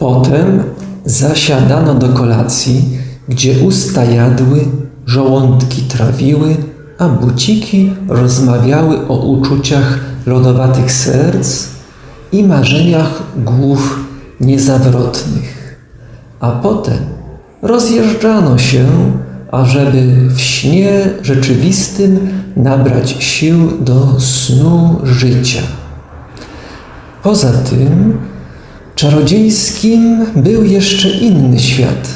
Potem zasiadano do kolacji, gdzie usta jadły, żołądki trawiły, a buciki rozmawiały o uczuciach lodowatych serc i marzeniach głów niezawrotnych. A potem rozjeżdżano się, ażeby w śnie rzeczywistym nabrać sił do snu życia. Poza tym czarodziejskim był jeszcze inny świat,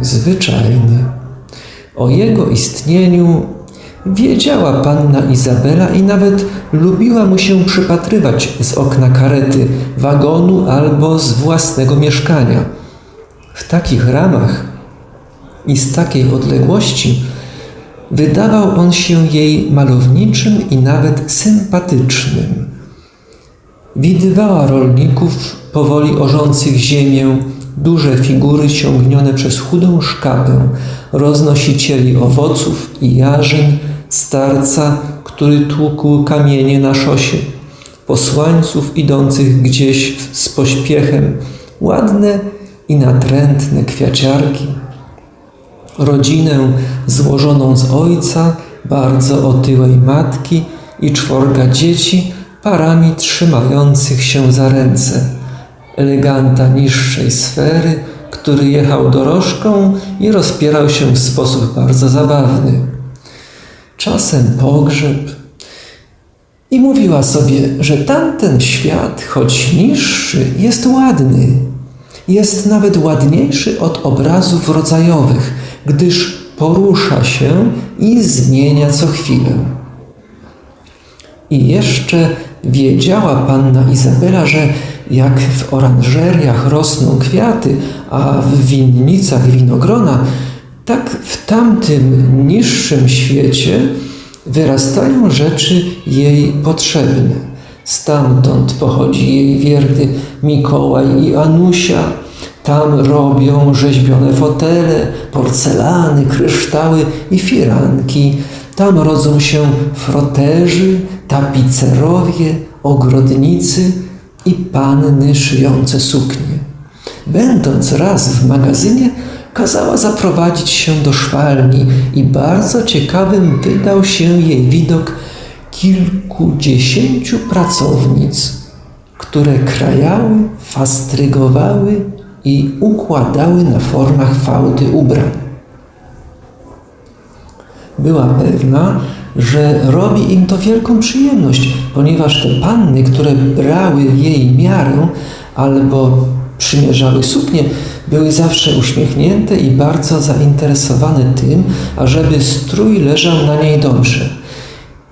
zwyczajny. O jego istnieniu wiedziała panna Izabela i nawet lubiła mu się przypatrywać z okna karety, wagonu albo z własnego mieszkania. W takich ramach i z takiej odległości wydawał on się jej malowniczym i nawet sympatycznym. Widywała rolników powoli orzących ziemię, duże figury ciągnione przez chudą szkapę, roznosicieli owoców i jarzyn, starca, który tłukł kamienie na szosie, posłańców idących gdzieś z pośpiechem, ładne i natrętne kwiaciarki, rodzinę złożoną z ojca, bardzo otyłej matki i czworga dzieci, parami trzymających się za ręce, eleganta niższej sfery, który jechał dorożką i rozpierał się w sposób bardzo zabawny. Czasem pogrzeb. I mówiła sobie, że tamten świat, choć niższy, jest ładny. Jest nawet ładniejszy od obrazów rodzajowych, gdyż porusza się i zmienia co chwilę. I jeszcze wiedziała panna Izabela, że jak w oranżeriach rosną kwiaty, a w winnicach winogrona, tak w tamtym niższym świecie wyrastają rzeczy jej potrzebne. Stamtąd pochodzi jej wierny Mikołaj i Anusia. Tam robią rzeźbione fotele, porcelany, kryształy i firanki. Tam rodzą się froterzy, tapicerowie, ogrodnicy i panny szyjące suknie. Będąc raz w magazynie, kazała zaprowadzić się do szwalni i bardzo ciekawym wydał się jej widok kilkudziesięciu pracownic, które krajały, fastrygowały i układały na formach fałdy ubrań. Była pewna, że robi im to wielką przyjemność, ponieważ te panny, które brały jej miarę albo przymierzały suknie, były zawsze uśmiechnięte i bardzo zainteresowane tym, ażeby strój leżał na niej dobrze.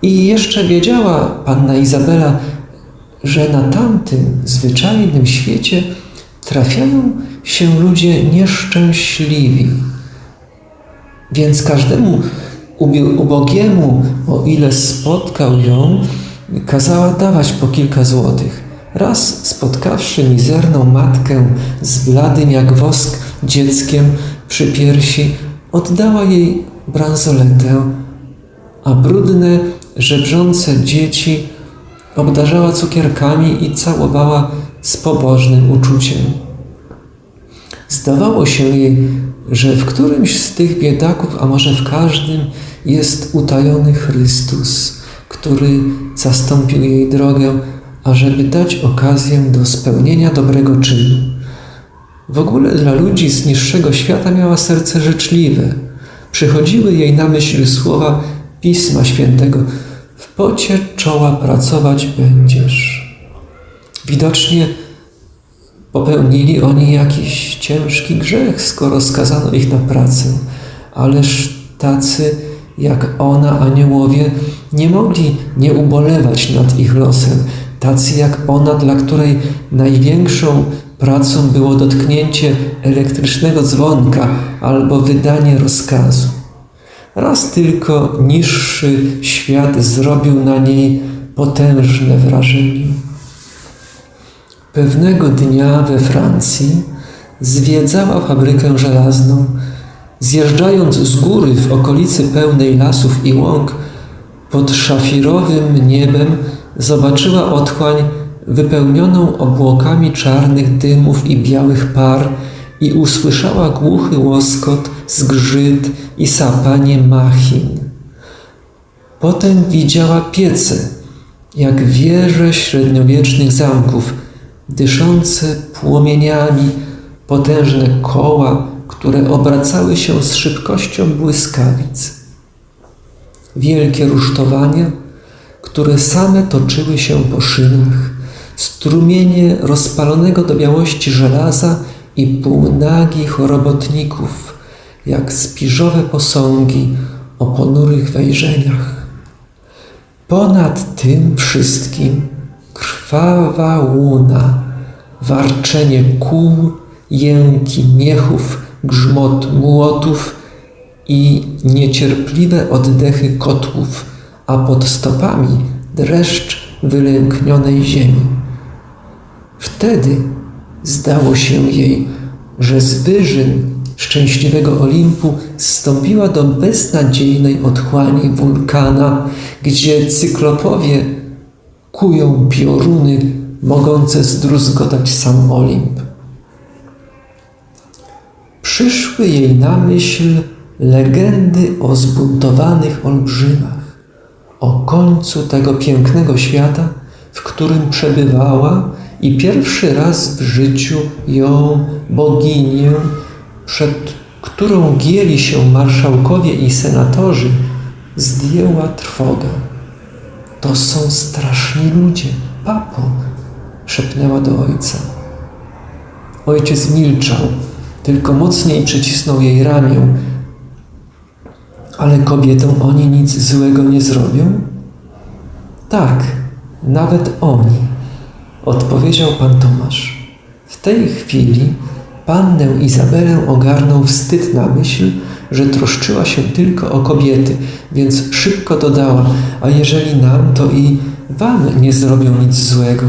I jeszcze wiedziała panna Izabela, że na tamtym zwyczajnym świecie trafiają się ludzie nieszczęśliwi. Więc każdemu ubogiemu, o ile spotkał ją, kazała dawać po kilka złotych. Raz spotkawszy mizerną matkę z bladym jak wosk dzieckiem przy piersi, oddała jej bransoletę, a brudne, żebrzące dzieci obdarzała cukierkami i całowała z pobożnym uczuciem. Zdawało się jej, że w którymś z tych biedaków, a może w każdym, jest utajony Chrystus, który zastąpił jej drogę, ażeby dać okazję do spełnienia dobrego czynu. W ogóle dla ludzi z niższego świata miała serce życzliwe. Przychodziły jej na myśl słowa Pisma Świętego: W pocie czoła pracować będziesz. Widocznie popełnili oni jakiś ciężki grzech, skoro skazano ich na pracę, ależ tacy jak ona, aniołowie, nie mogli nie ubolewać nad ich losem, tacy jak ona, dla której największą pracą było dotknięcie elektrycznego dzwonka albo wydanie rozkazu. Raz tylko niższy świat zrobił na niej potężne wrażenie. Pewnego dnia we Francji zwiedzała fabrykę żelazną. Zjeżdżając z góry w okolicy pełnej lasów i łąk, pod szafirowym niebem zobaczyła otchłań wypełnioną obłokami czarnych dymów i białych par i usłyszała głuchy łoskot, zgrzyt i sapanie machin. Potem widziała piece, jak wieże średniowiecznych zamków, dyszące płomieniami, potężne koła, które obracały się z szybkością błyskawic. Wielkie rusztowania, które same toczyły się po szynach, strumienie rozpalonego do białości żelaza i półnagich robotników, jak spiżowe posągi o ponurych wejrzeniach. Ponad tym wszystkim krwawa łuna, warczenie kół, jęki miechów, grzmot młotów i niecierpliwe oddechy kotłów, a pod stopami dreszcz wylęknionej ziemi. Wtedy zdało się jej, że z wyżyn szczęśliwego Olimpu zstąpiła do beznadziejnej otchłani wulkana, gdzie cyklopowie kują pioruny mogące zdruzgotać sam Olimp. Przyszły jej na myśl legendy o zbuntowanych olbrzymach, o końcu tego pięknego świata, w którym przebywała i pierwszy raz w życiu ją, boginię, przed którą gięli się marszałkowie i senatorzy, zdjęła trwoga. To są straszni ludzie, papo, szepnęła do ojca. Ojciec milczał, tylko mocniej przycisnął jej ramię. Ale kobietom oni nic złego nie zrobią? Tak, nawet oni, odpowiedział pan Tomasz. W tej chwili pannę Izabelę ogarnął wstyd na myśl, że troszczyła się tylko o kobiety, więc szybko dodała, a jeżeli nam, to i wam nie zrobią nic złego.